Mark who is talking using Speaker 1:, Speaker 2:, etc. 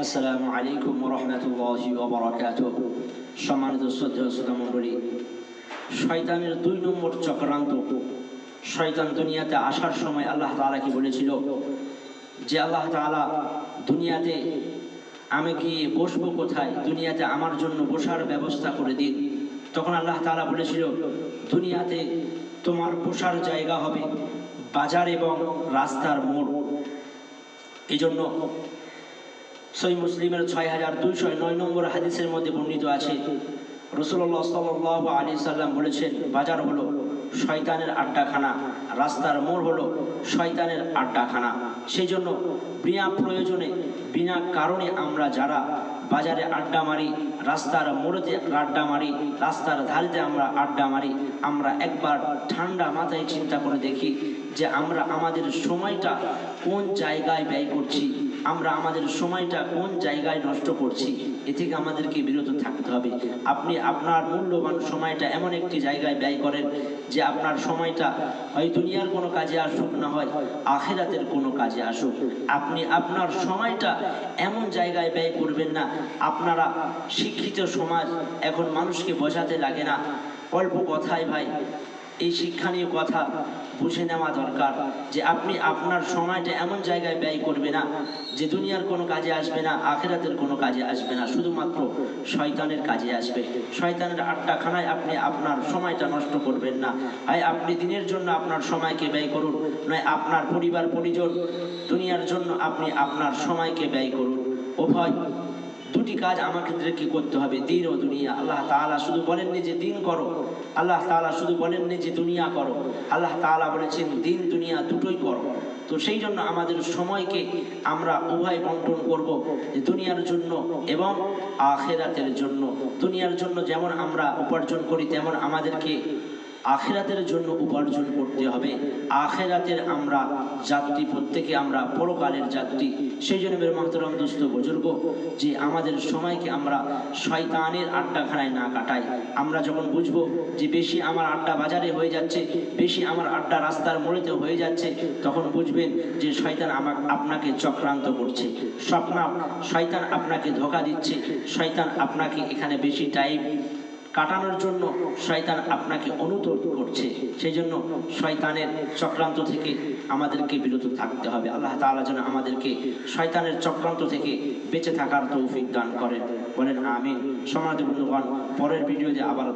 Speaker 1: আসসালামু আলাইকুম রহমতুল্লাহি ওবরাকাত সম্মানিত শ্রদ্ধা শ্রোতা মণ্ডলী শয়তানের দুই নম্বর চক্রান্ত। শয়তান দুনিয়াতে আসার সময় আল্লাহ তাআলাকে বলেছিল? যে আল্লাহ তাআলা দুনিয়াতে আমি কি বসবো কোথায়? দুনিয়াতে আমার জন্য বসার ব্যবস্থা করে দিন। তখন আল্লাহ তাআলা বলেছিল, দুনিয়াতে তোমার বসার জায়গা হবে বাজার এবং রাস্তার মোড়। এই জন্য সই মুসলিমের ছয় হাজার দুইশো নয় নম্বর হাদিসের মধ্যে বর্ণিত আছে। রসুল্লাহ সাল্লাহ আলী সাল্লাম বলেছেন, বাজার হলো শয়তানের আড্ডাখানা, রাস্তার মোড় হলো শয়তানের আড্ডাখানা। সেই জন্য বিনা প্রয়োজনে, বিনা কারণে আমরা যারা বাজারে আড্ডা মারি, রাস্তার মোড়েতে আড্ডা মারি, রাস্তার ধারেতে আমরা আড্ডা মারি, আমরা একবার ঠান্ডা মাথায় চিন্তা করে দেখি যে আমরা আমাদের সময়টা কোন জায়গায় ব্যয় করছি, আমরা আমাদের সময়টা কোন জায়গায় নষ্ট করছি, এ থেকে আমাদেরকে বিরত থাকতে হবে। আপনি আপনার মূল্যবান সময়টা এমন একটি জায়গায় ব্যয় করেন যে আপনার সময়টা হয় দুনিয়ার কোনো কাজে আসুক না হয়, আখেরাতের কোনো কাজে আসুক। আপনি আপনার সময়টা এমন জায়গায় ব্যয় করবেন না আপনারা শিক্ষিত সমাজ এখন মানুষকে বোঝাতে লাগে না। অল্প কথায় ভাই, এই শিক্ষা নিয়ে কথা বুঝে নেওয়া দরকার যে আপনি আপনার সময়টা এমন জায়গায় ব্যয় করবে না যে দুনিয়ার কোনো কাজে আসবে না, আখেরাতের কোনো কাজে আসবে না, শুধুমাত্র শয়তানের কাজে আসবে। শয়তানের আটটাখানায় আপনি আপনার সময়টা নষ্ট করবেন না। হয় আপনি দিনের জন্য আপনার সময়কে ব্যয় করুন, নয় আপনার পরিবার, পরিজন, দুনিয়ার জন্য আপনি আপনার সময়কে ব্যয় করুন। উভয় দুটি কাজ আমাদেরকে করতে হবে? দিন ও দুনিয়া। আল্লাহ তাআলা শুধু বলেননি যে দিন করো। আল্লাহ তাআলা শুধু বলেননি যে দুনিয়া করো। আল্লাহ তাআলা বলেছেন, দিন, দুনিয়া দুটোই করো। তো সেই জন্য আমাদের সময়কে আমরা উভয় বন্টন করব যে দুনিয়ার জন্য এবং আখেরাতের জন্য। দুনিয়ার জন্য যেমন আমরা উপার্জন করি, তেমন আমাদেরকে আখেরাতের জন্য উপার্জন করতে হবে। আখেরাতের আমরা যাত্রী প্রত্যেকে আমরা পরকালের যাত্রী সেই জন্য মেরে মাহতরম দুস্থ বুজুর্গ, যে আমাদের সময়কে আমরা শয়তানের আড্ডাখানায় না কাটাই। আমরা যখন বুঝব যে বেশি আমার আড্ডা বাজারে হয়ে যাচ্ছে, বেশি আমার আড্ডা রাস্তার মোড়েতে হয়ে যাচ্ছে, তখন বুঝবেন যে শয়তান আমাক, আপনাকে চক্রান্ত করছে। স্বপ্ন, শয়তান আপনাকে ধোকা দিচ্ছে। শয়তান আপনাকে এখানে বেশি টাইম কাটানোর জন্য শয়তান আপনাকে অনুরোধ করছে। সেই জন্য শয়তানের চক্রান্ত থেকে আমাদেরকে বিরত থাকতে হবে। আল্লাহ তালা যেন আমাদেরকে শয়তানের চক্রান্ত থেকে বেঁচে থাকার তৌফিক দান করেন। বলেন আমি সমাজ বন্ধুগণ, পরের ভিডিওতে আবার